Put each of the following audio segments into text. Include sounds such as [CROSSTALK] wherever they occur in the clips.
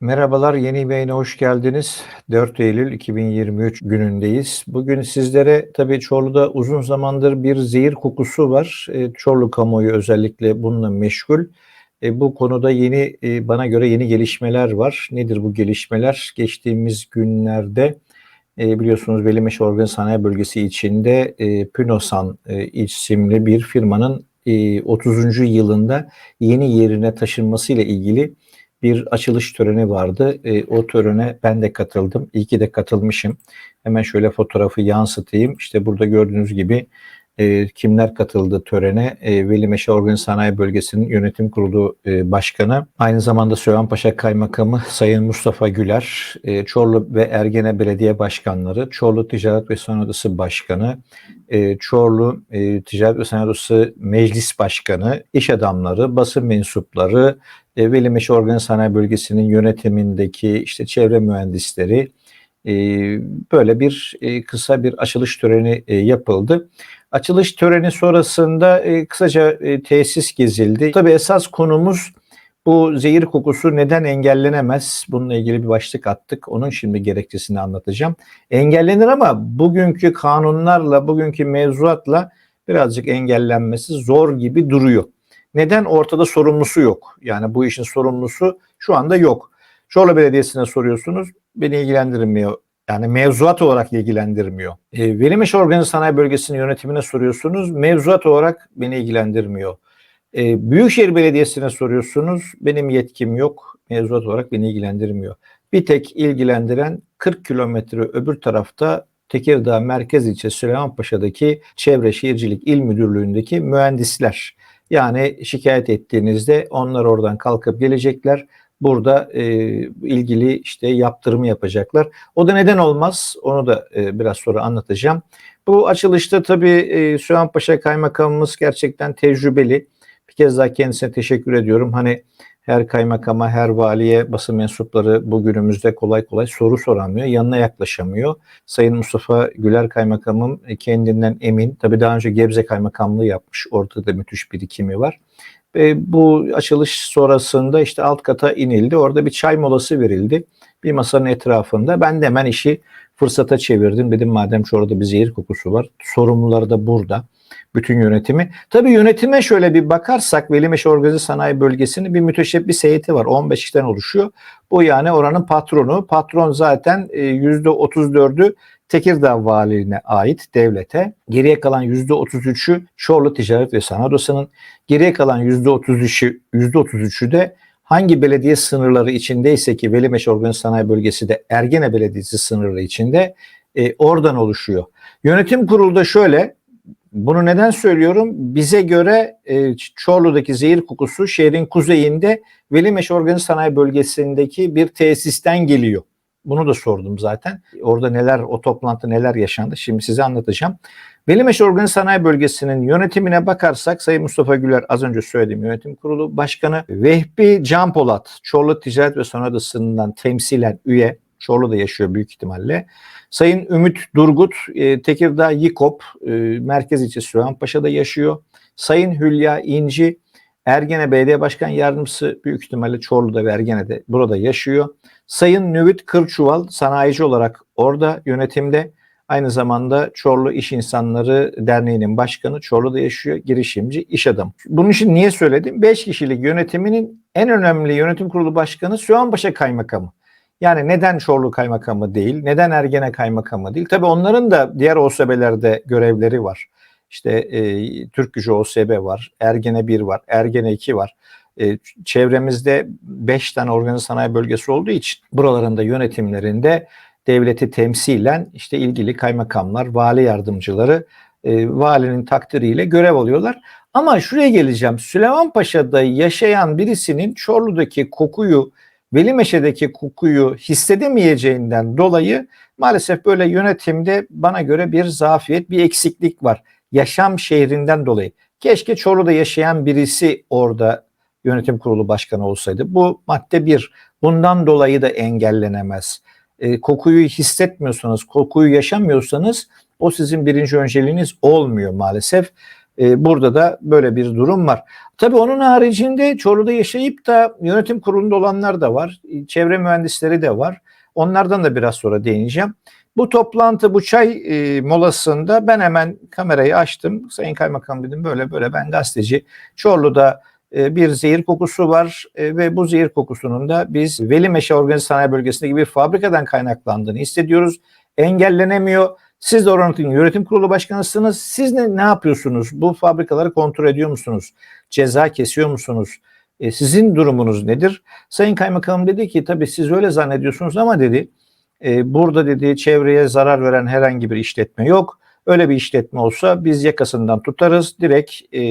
Merhabalar, yeni yayına hoş geldiniz. 4 Eylül 2023 günündeyiz. Bugün sizlere tabii Çorlu'da uzun zamandır bir zehir kokusu var. E, Çorlu kamuoyu özellikle bununla meşgul. E, bu konuda yeni, e, bana göre yeni gelişmeler var. Nedir bu gelişmeler? Geçtiğimiz günlerde e, biliyorsunuz Velimeş Organ Sanayi Bölgesi içinde e, Pünosan e, isimli bir firmanın e, 30. yılında yeni yerine taşınmasıyla ilgili bir açılış töreni vardı. E, o törene ben de katıldım. İyi ki de katılmışım. Hemen şöyle fotoğrafı yansıtayım. İşte burada gördüğünüz gibi e, kimler katıldı törene? E, Veli Meşe Organ Sanayi Bölgesi'nin yönetim kurulu e, başkanı, aynı zamanda Süleymanpaşa Kaymakamı [LAUGHS] Sayın Mustafa Güler, e, Çorlu ve Ergene Belediye Başkanları, Çorlu Ticaret ve Sanayi Odası Başkanı, e, Çorlu e, Ticaret ve Sanayi Odası Meclis Başkanı, iş adamları, basın mensupları, e, Veli Organ Sanayi Bölgesi'nin yönetimindeki işte çevre mühendisleri, e, böyle bir e, kısa bir açılış töreni e, yapıldı. Açılış töreni sonrasında e, kısaca e, tesis gezildi. Tabii esas konumuz bu zehir kokusu neden engellenemez? Bununla ilgili bir başlık attık. Onun şimdi gerekçesini anlatacağım. Engellenir ama bugünkü kanunlarla, bugünkü mevzuatla birazcık engellenmesi zor gibi duruyor. Neden? Ortada sorumlusu yok. Yani bu işin sorumlusu şu anda yok. Çorlu Belediyesi'ne soruyorsunuz. Beni ilgilendirmiyor yani mevzuat olarak ilgilendirmiyor. E, Velimeş Organize Sanayi Bölgesi'nin yönetimine soruyorsunuz. Mevzuat olarak beni ilgilendirmiyor. E, Büyükşehir Belediyesi'ne soruyorsunuz. Benim yetkim yok. Mevzuat olarak beni ilgilendirmiyor. Bir tek ilgilendiren 40 kilometre öbür tarafta Tekirdağ Merkez İlçe Süleymanpaşa'daki Çevre Şehircilik İl Müdürlüğü'ndeki mühendisler. Yani şikayet ettiğinizde onlar oradan kalkıp gelecekler burada e, ilgili işte yaptırımı yapacaklar. O da neden olmaz? Onu da e, biraz sonra anlatacağım. Bu açılışta tabii e, Sühan Kaymakamımız gerçekten tecrübeli. Bir kez daha kendisine teşekkür ediyorum. Hani her kaymakama, her valiye basın mensupları bugünümüzde kolay kolay soru soramıyor, yanına yaklaşamıyor. Sayın Mustafa Güler kaymakamım kendinden emin. Tabii daha önce Gebze kaymakamlığı yapmış. Ortada müthiş birikimi var. E, bu açılış sonrasında işte alt kata inildi. Orada bir çay molası verildi. Bir masanın etrafında. Ben de hemen işi fırsata çevirdim. Dedim madem şu orada bir zehir kokusu var. Sorumluları da burada. Bütün yönetimi. Tabii yönetime şöyle bir bakarsak Velimeş Organize Sanayi Bölgesi'nin bir müteşebbis heyeti var. 15 kişiden oluşuyor. Bu yani oranın patronu. Patron zaten %34'ü e, Tekirdağ Valiliğine ait devlete, geriye kalan %33'ü Çorlu Ticaret ve Sanayi Odası'nın, geriye kalan %33'ü %33'ü de hangi belediye sınırları içindeyse ki Velimeş Organize Sanayi Bölgesi de Ergene Belediyesi sınırları içinde e, oradan oluşuyor. Yönetim kurulu da şöyle, bunu neden söylüyorum? Bize göre e, Çorlu'daki zehir kokusu şehrin kuzeyinde Velimeş Organize Sanayi Bölgesi'ndeki bir tesisten geliyor. Bunu da sordum zaten. Orada neler, o toplantı neler yaşandı şimdi size anlatacağım. Velimeş Organize Sanayi Bölgesi'nin yönetimine bakarsak Sayın Mustafa Güler az önce söylediğim yönetim kurulu başkanı Vehbi Can Polat Çorlu Ticaret ve Sanayi Odası'ndan temsilen üye Çorlu'da yaşıyor büyük ihtimalle. Sayın Ümit Durgut e, Tekirdağ Yikop e, Merkez İlçe Süheymanpaşa'da yaşıyor. Sayın Hülya İnci Ergene Belediye Başkan Yardımcısı büyük ihtimalle Çorlu'da ve Ergene'de burada yaşıyor. Sayın Nüvit Kırçuval sanayici olarak orada yönetimde. Aynı zamanda Çorlu İş İnsanları Derneği'nin başkanı Çorlu'da yaşıyor. Girişimci, iş adamı. Bunun için niye söyledim? 5 kişilik yönetiminin en önemli yönetim kurulu başkanı Sühanpaşa Kaymakamı. Yani neden Çorlu Kaymakamı değil, neden Ergene Kaymakamı değil? Tabii onların da diğer OSB'lerde görevleri var. İşte e, Türk Gücü OSB var, Ergene 1 var, Ergene 2 var. E, çevremizde 5 tane organize sanayi bölgesi olduğu için buraların da yönetimlerinde devleti temsilen işte ilgili kaymakamlar, vali yardımcıları e, valinin takdiriyle görev alıyorlar. Ama şuraya geleceğim. Süleymanpaşa'da yaşayan birisinin Çorlu'daki kokuyu, Velimeşe'deki kokuyu hissedemeyeceğinden dolayı maalesef böyle yönetimde bana göre bir zafiyet, bir eksiklik var. Yaşam şehrinden dolayı. Keşke Çorlu'da yaşayan birisi orada yönetim kurulu başkanı olsaydı. Bu madde bir. Bundan dolayı da engellenemez. E, kokuyu hissetmiyorsanız, kokuyu yaşamıyorsanız o sizin birinci önceliğiniz olmuyor maalesef. E, burada da böyle bir durum var. Tabii onun haricinde Çorlu'da yaşayıp da yönetim kurulunda olanlar da var. Çevre mühendisleri de var. Onlardan da biraz sonra değineceğim. Bu toplantı, bu çay e, molasında ben hemen kamerayı açtım. Sayın Kaymakam dedim böyle böyle ben gazeteci. Çorlu'da e, bir zehir kokusu var e, ve bu zehir kokusunun da biz Veli Meşe Organize Sanayi Bölgesi'ndeki bir fabrikadan kaynaklandığını hissediyoruz. Engellenemiyor. Siz de oranın yönetim kurulu başkanısınız. Siz ne, ne yapıyorsunuz? Bu fabrikaları kontrol ediyor musunuz? Ceza kesiyor musunuz? E, sizin durumunuz nedir? Sayın Kaymakamım dedi ki tabii siz öyle zannediyorsunuz ama dedi e, burada dedi çevreye zarar veren herhangi bir işletme yok. Öyle bir işletme olsa biz yakasından tutarız. Direkt e,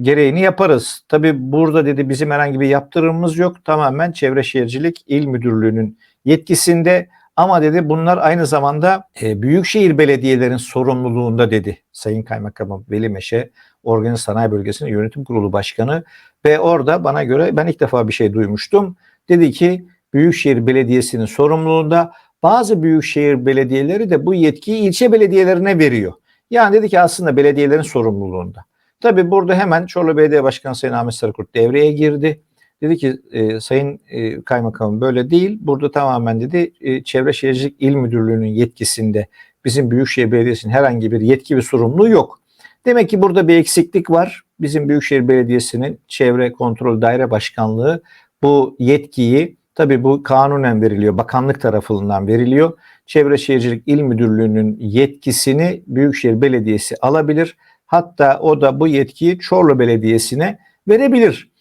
gereğini yaparız. Tabii burada dedi bizim herhangi bir yaptırımımız yok. Tamamen Çevre Şehircilik İl Müdürlüğü'nün yetkisinde. Ama dedi bunlar aynı zamanda e, büyükşehir belediyelerinin sorumluluğunda dedi Sayın Kaymakamım Veli Meşe Organize Sanayi Bölgesi'nin yönetim kurulu başkanı ve orada bana göre ben ilk defa bir şey duymuştum. Dedi ki Büyükşehir Belediyesi'nin sorumluluğunda bazı büyükşehir belediyeleri de bu yetkiyi ilçe belediyelerine veriyor. Yani dedi ki aslında belediyelerin sorumluluğunda. Tabii burada hemen Çorlu Belediye Başkanı Sayın Ahmet Sarıkurt devreye girdi. Dedi ki e, Sayın e, Kaymakamım böyle değil. Burada tamamen dedi e, Çevre Şehircilik İl Müdürlüğü'nün yetkisinde bizim Büyükşehir Belediyesi'nin herhangi bir yetki ve sorumluluğu yok. Demek ki burada bir eksiklik var. Bizim Büyükşehir Belediyesi'nin Çevre Kontrol Daire Başkanlığı bu yetkiyi tabii bu kanunen veriliyor. Bakanlık tarafından veriliyor. Çevre Şehircilik İl Müdürlüğü'nün yetkisini Büyükşehir Belediyesi alabilir. Hatta o da bu yetkiyi Çorlu Belediyesi'ne verebilir.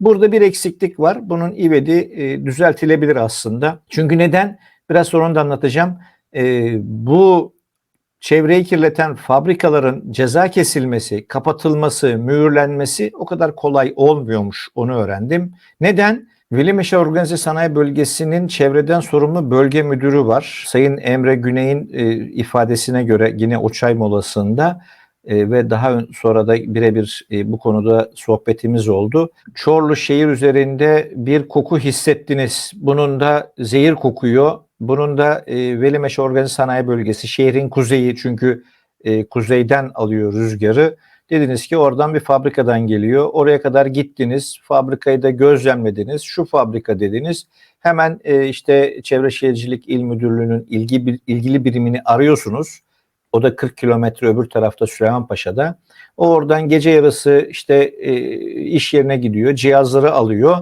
Burada bir eksiklik var. Bunun ivedi e, düzeltilebilir aslında. Çünkü neden? Biraz sonra onu da anlatacağım. E, bu çevreyi kirleten fabrikaların ceza kesilmesi, kapatılması, mühürlenmesi o kadar kolay olmuyormuş. Onu öğrendim. Neden? Velimeşe Organize Sanayi Bölgesi'nin çevreden sorumlu bölge müdürü var. Sayın Emre Güney'in e, ifadesine göre yine o molasında e, ve daha sonra da birebir e, bu konuda sohbetimiz oldu. Çorlu şehir üzerinde bir koku hissettiniz. Bunun da zehir kokuyor. Bunun da e, Velimeşe Organize Sanayi Bölgesi şehrin kuzeyi çünkü e, kuzeyden alıyor rüzgarı. Dediniz ki oradan bir fabrikadan geliyor. Oraya kadar gittiniz. Fabrikayı da gözlemlediniz. Şu fabrika dediniz. Hemen işte Çevre Şehircilik İl Müdürlüğü'nün ilgi, ilgili birimini arıyorsunuz. O da 40 kilometre öbür tarafta Süleymanpaşa'da. O oradan gece yarısı işte e, iş yerine gidiyor. Cihazları alıyor.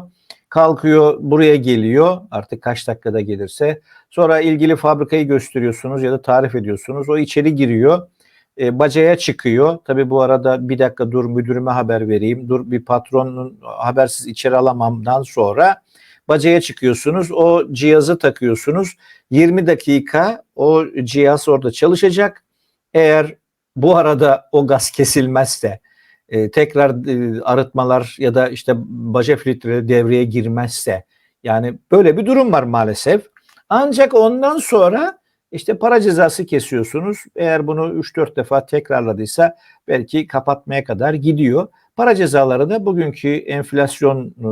Kalkıyor buraya geliyor artık kaç dakikada gelirse. Sonra ilgili fabrikayı gösteriyorsunuz ya da tarif ediyorsunuz. O içeri giriyor e, bacaya çıkıyor. Tabi bu arada bir dakika dur müdürüme haber vereyim. Dur bir patronun habersiz içeri alamamdan sonra bacaya çıkıyorsunuz. O cihazı takıyorsunuz. 20 dakika o cihaz orada çalışacak. Eğer bu arada o gaz kesilmezse e, tekrar e, arıtmalar ya da işte baca filtreleri devreye girmezse yani böyle bir durum var maalesef. Ancak ondan sonra işte para cezası kesiyorsunuz. Eğer bunu 3-4 defa tekrarladıysa belki kapatmaya kadar gidiyor. Para cezaları da bugünkü enflasyon e,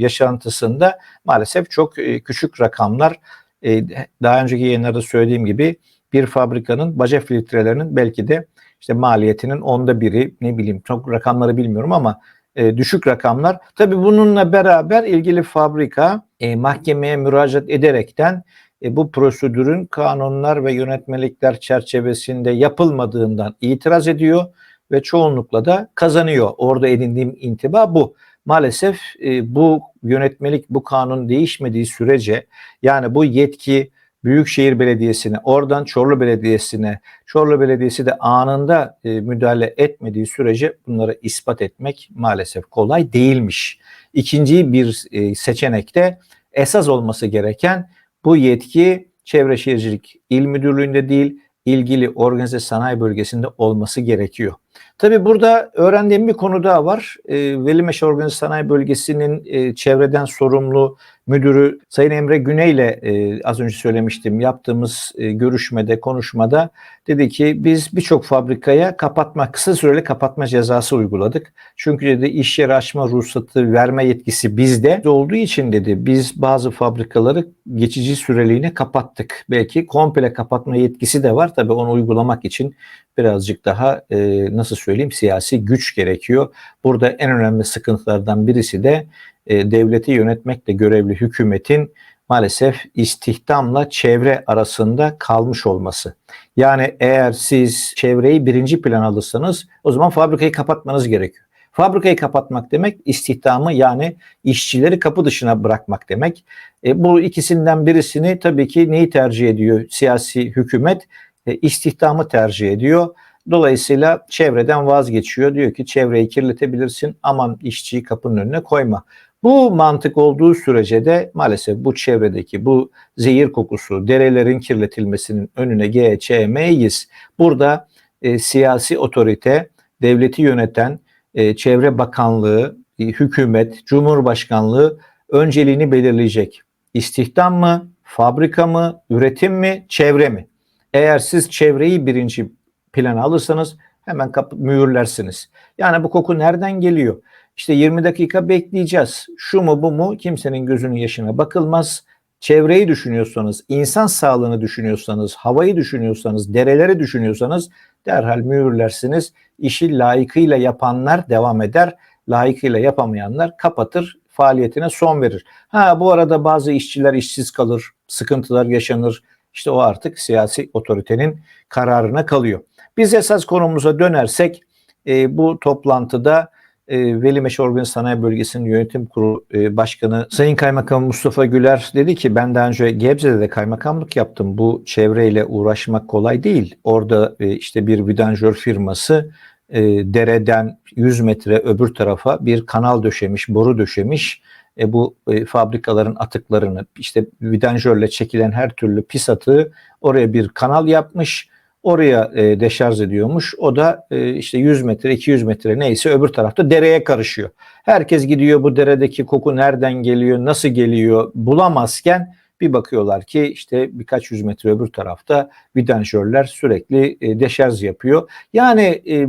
yaşantısında maalesef çok e, küçük rakamlar. E, daha önceki yayınlarda söylediğim gibi bir fabrikanın baca filtrelerinin belki de işte maliyetinin onda biri ne bileyim çok rakamları bilmiyorum ama düşük rakamlar. Tabii bununla beraber ilgili fabrika mahkemeye müracaat ederekten e, bu prosedürün kanunlar ve yönetmelikler çerçevesinde yapılmadığından itiraz ediyor ve çoğunlukla da kazanıyor. Orada edindiğim intiba bu. Maalesef e, bu yönetmelik, bu kanun değişmediği sürece yani bu yetki Büyükşehir Belediyesi'ne, oradan Çorlu Belediyesi'ne, Çorlu Belediyesi de anında e, müdahale etmediği sürece bunları ispat etmek maalesef kolay değilmiş. İkinci bir e, seçenekte esas olması gereken bu yetki Çevre Şehircilik İl Müdürlüğü'nde değil, ilgili organize sanayi bölgesinde olması gerekiyor. Tabi burada öğrendiğim bir konu daha var. E, Velimeşe Organize Sanayi Bölgesi'nin e, çevreden sorumlu müdürü Sayın Emre Güney ile e, az önce söylemiştim yaptığımız e, görüşmede, konuşmada dedi ki biz birçok fabrikaya kapatma, kısa süreli kapatma cezası uyguladık. Çünkü dedi iş yeri açma ruhsatı verme yetkisi bizde olduğu için dedi biz bazı fabrikaları geçici süreliğine kapattık. Belki komple kapatma yetkisi de var tabii onu uygulamak için birazcık daha e, nasıl söyleyeyim siyasi güç gerekiyor. Burada en önemli sıkıntılardan birisi de e, devleti yönetmekle görevli hükümetin maalesef istihdamla çevre arasında kalmış olması. Yani eğer siz çevreyi birinci plan alırsanız o zaman fabrikayı kapatmanız gerekiyor. Fabrikayı kapatmak demek istihdamı yani işçileri kapı dışına bırakmak demek. E, bu ikisinden birisini tabii ki neyi tercih ediyor siyasi hükümet? E, istihdamı tercih ediyor. Dolayısıyla çevreden vazgeçiyor. Diyor ki çevreyi kirletebilirsin aman işçiyi kapının önüne koyma. Bu mantık olduğu sürece de maalesef bu çevredeki bu zehir kokusu, derelerin kirletilmesinin önüne geçemeyiz. Burada e, siyasi otorite, devleti yöneten e, Çevre Bakanlığı, e, hükümet, Cumhurbaşkanlığı önceliğini belirleyecek. İstihdam mı, fabrika mı, üretim mi, çevre mi? Eğer siz çevreyi birinci plana alırsanız hemen kapı, mühürlersiniz. Yani bu koku nereden geliyor? İşte 20 dakika bekleyeceğiz. Şu mu bu mu kimsenin gözünün yaşına bakılmaz. Çevreyi düşünüyorsanız, insan sağlığını düşünüyorsanız, havayı düşünüyorsanız, dereleri düşünüyorsanız derhal mühürlersiniz. İşi layıkıyla yapanlar devam eder. Layıkıyla yapamayanlar kapatır, faaliyetine son verir. Ha bu arada bazı işçiler işsiz kalır, sıkıntılar yaşanır. İşte o artık siyasi otoritenin kararına kalıyor. Biz esas konumuza dönersek e, bu toplantıda e, Veli Meşe Sanayi Bölgesi'nin yönetim kurulu e, başkanı Sayın Kaymakam Mustafa Güler dedi ki ben daha önce Gebze'de de kaymakamlık yaptım. Bu çevreyle uğraşmak kolay değil. Orada e, işte bir vidanjör firması e, dereden 100 metre öbür tarafa bir kanal döşemiş, boru döşemiş. E, bu e, fabrikaların atıklarını işte vidanjörle çekilen her türlü pis atığı oraya bir kanal yapmış oraya e, deşarj ediyormuş. O da e, işte 100 metre 200 metre neyse öbür tarafta dereye karışıyor. Herkes gidiyor bu deredeki koku nereden geliyor nasıl geliyor bulamazken bir bakıyorlar ki işte birkaç yüz metre öbür tarafta vidanjörler sürekli e, deşarj yapıyor. Yani e,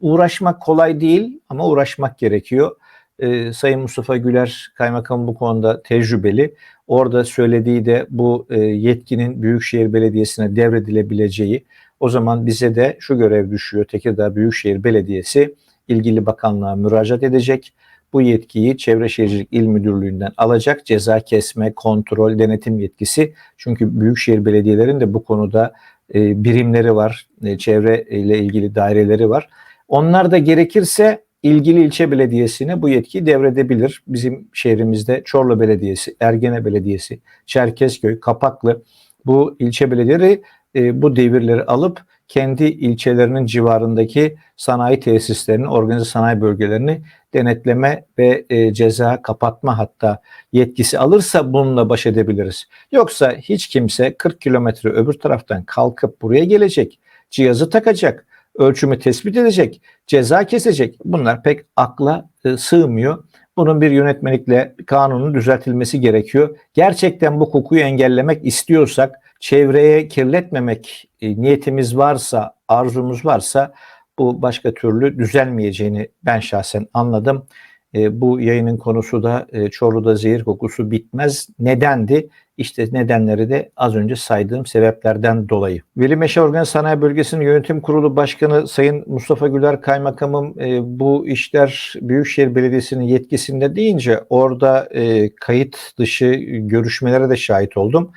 uğraşmak kolay değil ama uğraşmak gerekiyor. E, Sayın Mustafa Güler kaymakam bu konuda tecrübeli. Orada söylediği de bu e, yetkinin Büyükşehir Belediyesi'ne devredilebileceği. O zaman bize de şu görev düşüyor. Tekirdağ Büyükşehir Belediyesi ilgili bakanlığa müracaat edecek. Bu yetkiyi Çevre Şehircilik İl Müdürlüğü'nden alacak. Ceza kesme, kontrol, denetim yetkisi. Çünkü Büyükşehir Belediyelerinin de bu konuda e, birimleri var. E, çevre ile ilgili daireleri var. Onlar da gerekirse ilgili ilçe belediyesine bu yetkiyi devredebilir. Bizim şehrimizde Çorlu Belediyesi, Ergene Belediyesi, Çerkezköy, Kapaklı bu ilçe belediyeleri e, bu devirleri alıp kendi ilçelerinin civarındaki sanayi tesislerini, organize sanayi bölgelerini denetleme ve e, ceza kapatma hatta yetkisi alırsa bununla baş edebiliriz. Yoksa hiç kimse 40 kilometre öbür taraftan kalkıp buraya gelecek, cihazı takacak, ölçümü tespit edecek, ceza kesecek. Bunlar pek akla e, sığmıyor. Bunun bir yönetmelikle kanunun düzeltilmesi gerekiyor. Gerçekten bu kokuyu engellemek istiyorsak, çevreye kirletmemek e, niyetimiz varsa, arzumuz varsa bu başka türlü düzelmeyeceğini ben şahsen anladım. E, bu yayının konusu da e, Çorlu'da zehir kokusu bitmez. Nedendi? İşte nedenleri de az önce saydığım sebeplerden dolayı. Veli Meşe Organ Sanayi Bölgesi'nin yönetim kurulu başkanı Sayın Mustafa Güler Kaymakamım e, bu işler Büyükşehir Belediyesi'nin yetkisinde deyince orada e, kayıt dışı görüşmelere de şahit oldum.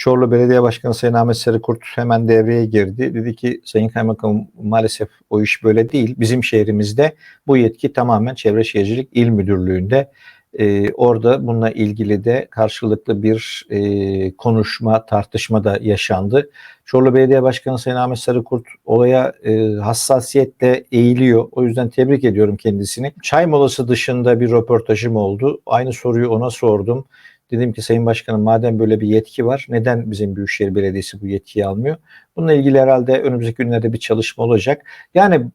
Çorlu Belediye Başkanı Sayın Ahmet Sarıkurt hemen devreye girdi. Dedi ki Sayın Kaymakam maalesef o iş böyle değil. Bizim şehrimizde bu yetki tamamen Çevre Şehircilik İl Müdürlüğü'nde. Ee, orada bununla ilgili de karşılıklı bir e, konuşma, tartışma da yaşandı. Çorlu Belediye Başkanı Sayın Ahmet Sarıkurt olaya e, hassasiyetle eğiliyor. O yüzden tebrik ediyorum kendisini. Çay molası dışında bir röportajım oldu. Aynı soruyu ona sordum. Dedim ki Sayın Başkanım madem böyle bir yetki var neden bizim Büyükşehir Belediyesi bu yetkiyi almıyor? Bununla ilgili herhalde önümüzdeki günlerde bir çalışma olacak. Yani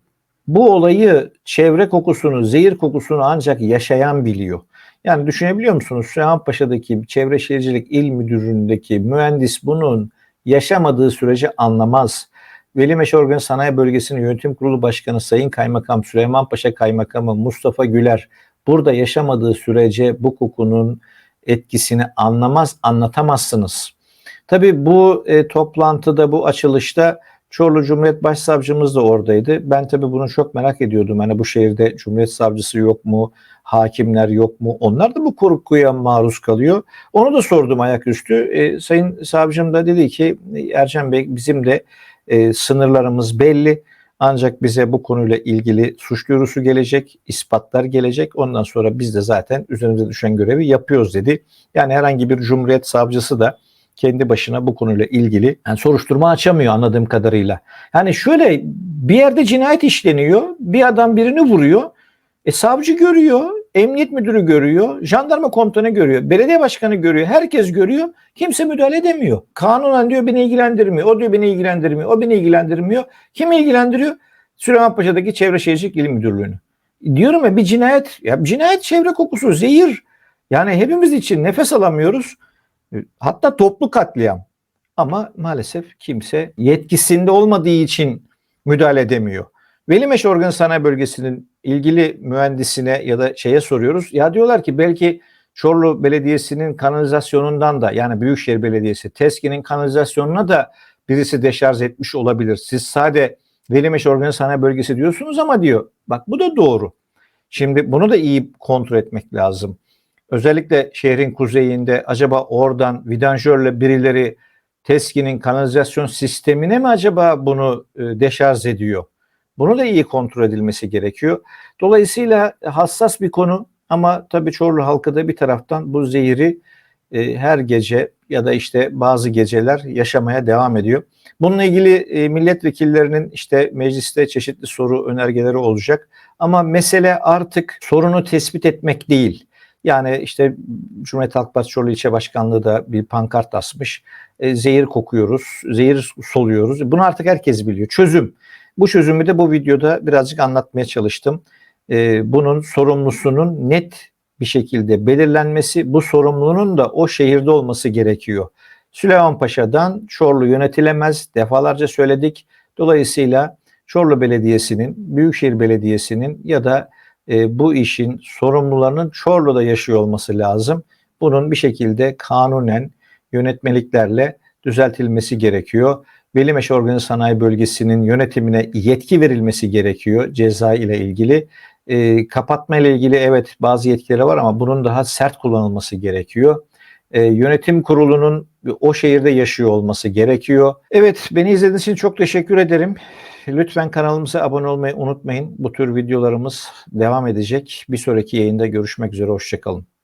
bu olayı çevre kokusunu, zehir kokusunu ancak yaşayan biliyor. Yani düşünebiliyor musunuz? Süleymanpaşa'daki Çevre Şehircilik İl Müdürlüğü'ndeki mühendis bunun yaşamadığı sürece anlamaz. Veli Meşe Organ Sanayi Bölgesi'nin yönetim kurulu başkanı Sayın Kaymakam Süleymanpaşa Kaymakamı Mustafa Güler burada yaşamadığı sürece bu kokunun etkisini anlamaz, anlatamazsınız. Tabii bu e, toplantıda, bu açılışta Çorlu Cumhuriyet Başsavcımız da oradaydı. Ben tabii bunu çok merak ediyordum. Hani bu şehirde Cumhuriyet Savcısı yok mu? Hakimler yok mu? Onlar da bu korkuya maruz kalıyor. Onu da sordum ayaküstü. E, Sayın Savcım da dedi ki Ercan Bey bizim de e, sınırlarımız belli. Ancak bize bu konuyla ilgili suç duyurusu gelecek, ispatlar gelecek. Ondan sonra biz de zaten üzerimize düşen görevi yapıyoruz dedi. Yani herhangi bir Cumhuriyet Savcısı da kendi başına bu konuyla ilgili yani soruşturma açamıyor anladığım kadarıyla. Yani şöyle bir yerde cinayet işleniyor, bir adam birini vuruyor. E savcı görüyor, emniyet müdürü görüyor, jandarma komutanı görüyor, belediye başkanı görüyor, herkes görüyor. Kimse müdahale edemiyor. Kanunen diyor beni ilgilendirmiyor, o diyor beni ilgilendirmiyor, o beni ilgilendirmiyor. Kim ilgilendiriyor? Süleymanpaşa'daki Çevre Şehircilik İl Müdürlüğü'nü. Diyorum ya bir cinayet, ya cinayet çevre kokusu, zehir. Yani hepimiz için nefes alamıyoruz. Hatta toplu katliam. Ama maalesef kimse yetkisinde olmadığı için müdahale edemiyor. Velimeş Organ Sanayi Bölgesi'nin ilgili mühendisine ya da şeye soruyoruz. Ya diyorlar ki belki Çorlu Belediyesi'nin kanalizasyonundan da yani Büyükşehir Belediyesi TESKİ'nin kanalizasyonuna da birisi deşarj etmiş olabilir. Siz sade Velimeş Organ Sanayi Bölgesi diyorsunuz ama diyor bak bu da doğru. Şimdi bunu da iyi kontrol etmek lazım. Özellikle şehrin kuzeyinde acaba oradan vidanjörle birileri TESKİ'nin kanalizasyon sistemine mi acaba bunu e, deşarj ediyor? Bunu da iyi kontrol edilmesi gerekiyor. Dolayısıyla hassas bir konu ama tabii Çorlu halkı da bir taraftan bu zehiri e, her gece ya da işte bazı geceler yaşamaya devam ediyor. Bununla ilgili e, milletvekillerinin işte mecliste çeşitli soru önergeleri olacak. Ama mesele artık sorunu tespit etmek değil. Yani işte Cumhuriyet Halk Partisi Çorlu İlçe Başkanlığı da bir pankart asmış. E, zehir kokuyoruz, zehir soluyoruz. Bunu artık herkes biliyor. Çözüm. Bu çözümü de bu videoda birazcık anlatmaya çalıştım. E, bunun sorumlusunun net bir şekilde belirlenmesi, bu sorumlunun da o şehirde olması gerekiyor. Süleymanpaşa'dan Çorlu yönetilemez. Defalarca söyledik. Dolayısıyla Çorlu Belediyesi'nin, Büyükşehir Belediyesi'nin ya da e, bu işin sorumlularının Çorlu'da yaşıyor olması lazım. Bunun bir şekilde kanunen yönetmeliklerle düzeltilmesi gerekiyor. Velimeş Organize Sanayi Bölgesi'nin yönetimine yetki verilmesi gerekiyor ceza ile ilgili. E, kapatma ile ilgili evet bazı yetkileri var ama bunun daha sert kullanılması gerekiyor. E, yönetim kurulunun o şehirde yaşıyor olması gerekiyor. Evet beni izlediğiniz için çok teşekkür ederim. Lütfen kanalımıza abone olmayı unutmayın. Bu tür videolarımız devam edecek. Bir sonraki yayında görüşmek üzere. Hoşçakalın.